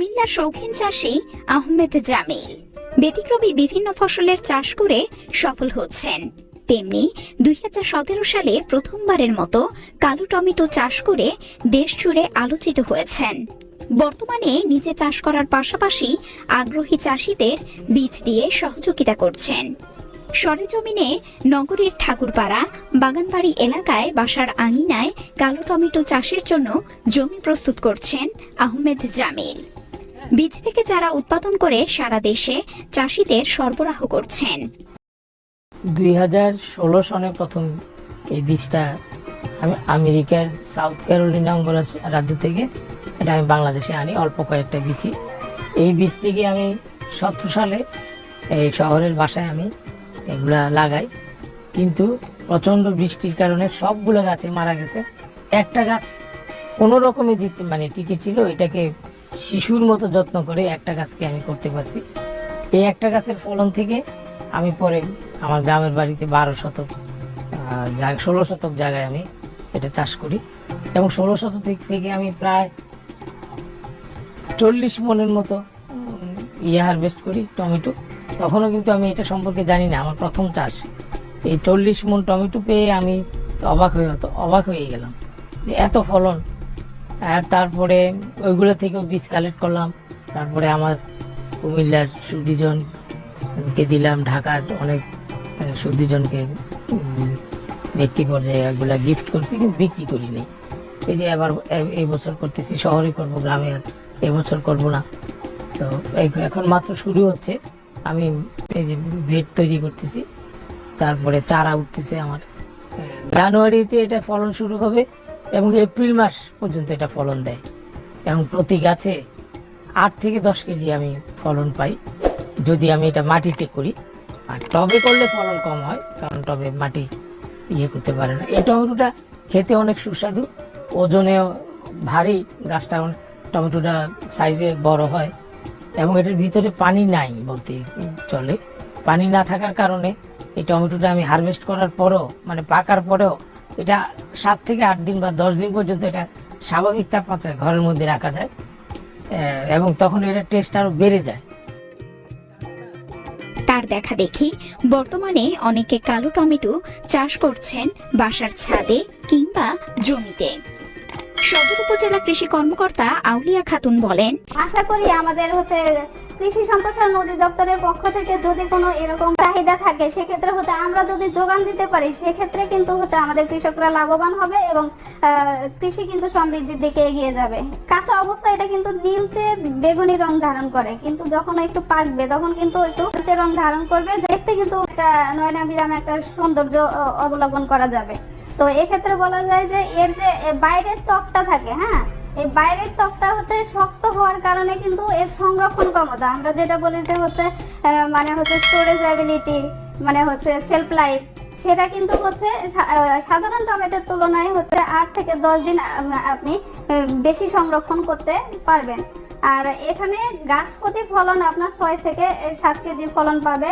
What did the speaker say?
কুমিল্লার শৌখিন চাষী আহমেদ জামিল। ব্যতিক্রমী বিভিন্ন ফসলের চাষ করে সফল হচ্ছেন। তেমনি দুই হাজার সতেরো সালে প্রথমবারের মতো কালো টমেটো চাষ করে দেশ জুড়ে আলোচিত হয়েছেন। বর্তমানে নিজে চাষ করার পাশাপাশি আগ্রহী চাষীদের বীজ দিয়ে সহযোগিতা করছেন। সরেজমিনে নগরীর ঠাকুরপাড়া, বাগানবাড়ি এলাকায় বাসার আঙিনায় কালো টমেটো চাষের জন্য জমি প্রস্তুত করছেন আহমেদ জামিল। বীজ থেকে চারা উৎপাদন করে সারা দেশে চাষিদের সরবরাহ করছেন। দুই হাজার ষোলো সনে প্রথম এই বীজটা আমি আমেরিকার সাউথ ক্যারোলিনা অঙ্গরাজ্য রাজ্য থেকে এটা আমি বাংলাদেশে আনি, অল্প কয়েকটা বীজই এই বীজ থেকে আমি সতেরো সালে এই শহরের বাসায় আমি এগুলা লাগাই। কিন্তু প্রচণ্ড বৃষ্টির কারণে সবগুলো গাছে মারা গেছে। একটা গাছ কোনো রকমে জিত মানে টিকে ছিল, এটাকে শিশুর মতো যত্ন করে একটা গাছকে আমি করতে পারছি। এই একটা গাছের ফলন থেকে আমি পরে আমার গ্রামের বাড়িতে বারো শতক ষোলো শতক জায়গায় আমি এটা চাষ করি এবং ষোলো শতক থেকে- আমি প্রায় চল্লিশ মনের মতো ইয়ে হারভেস্ট করি টমেটো। তখনও কিন্তু আমি এটা সম্পর্কে জানি না, আমার প্রথম চাষ। এই চল্লিশ মন টমেটো পেয়ে আমি অবাক হয়ে অবাক হয়ে গেলাম যে এত ফলন আর তারপরে ওইগুলো থেকেও বীজ কালেক্ট করলাম। তারপরে আমার কুমিল্লার সুদীজনকে দিলাম, ঢাকার অনেক সুদীজনকে ব্যক্তি পর্যায়ে এগুলা গিফট করছি, কিন্তু বিক্রি করিনি এই যে আবার এই বছর করতেছি, শহরে করব, গ্রামে আর এবছর করব না। তো এখন মাত্র শুরু হচ্ছে। আমি এই যে ভেট তৈরি করতেছি। তারপরে চারা উঠতেছে আমার। জানুয়ারিতে এটা ফলন শুরু হবে। এবং এপ্রিল মাস পর্যন্ত এটা ফলন দেয়। এবং প্রতি গাছে আট থেকে দশ কেজি আমি ফলন পাই, যদি আমি এটা মাটিতে করি। আর টবে করলে ফলন কম হয়, কারণ টবে মাটি ইয়ে করতে পারে না। এই টমেটোটা খেতে অনেক সুস্বাদু, ওজনেও ভারী, গাছটা টমেটোটা সাইজে বড় হয়। এবং এটার ভিতরে পানি নাই বলতে চলে। পানি না থাকার কারণে এই টমেটোটা আমি হারভেস্ট করার পরেও মানে পাকার পরেও এটা সাত থেকে আট দিন বা দশ দিন পর্যন্ত এটা স্বাভাবিক তাপমাত্রায় ঘরের মধ্যে রাখা যায়। এবং তখন এটার টেস্ট আরও বেড়ে যায়। তার দেখা দেখি বর্তমানে অনেকে কালো টমেটো চাষ করছেন বাসার ছাদে কিংবা জমিতে। সদর উপজেলা কৃষি কর্মকর্তা আউলিয়া খাতুন বলেন আশা করি আমাদের হচ্ছে কৃষি সম্প্রসারণ অধিদপ্তরের পক্ষ থেকে যদি কোনো এরকম চাহিদা থাকে, সেক্ষেত্রে হচ্ছে আমরা যদি যোগান দিতে পারি, সেক্ষেত্রে কিন্তু হচ্ছে আমাদের কৃষকরা লাভবান হবে এবং কৃষি কিন্তু সমৃদ্ধির দিকে এগিয়ে যাবে। কাঁচা অবস্থায় এটা কিন্তু নীলচে বেগুনি রং ধারণ করে, কিন্তু যখন একটু পাকবে, তখন কিন্তু একটু নীলচে রং ধারণ করবে দেখতে কিন্তু একটা নয়নাবিরাম একটা সৌন্দর্য অবলম্বন করা যাবে। তো এক্ষেত্রে বলা যায় যে এর যে বাইরের ত্বকটা থাকে হ্যাঁ এই বাইরের ত্বকটা হচ্ছে শক্ত হওয়ার কারণে কিন্তু এর সংরক্ষণ ক্ষমতা। আমরা যেটা বলি যে হচ্ছে মানে হচ্ছে স্টোরেজ অ্যাবিলিটি মানে হচ্ছে সেলফ লাইফ সেটা কিন্তু হচ্ছে সাধারণ টমেটোর তুলনায় হচ্ছে আট থেকে দশ দিন আপনি বেশি সংরক্ষণ করতে পারবেন। আর এখানে গাছ প্রতি ফলন আপনার ছয় থেকে সাত কেজি ফলন পাবে।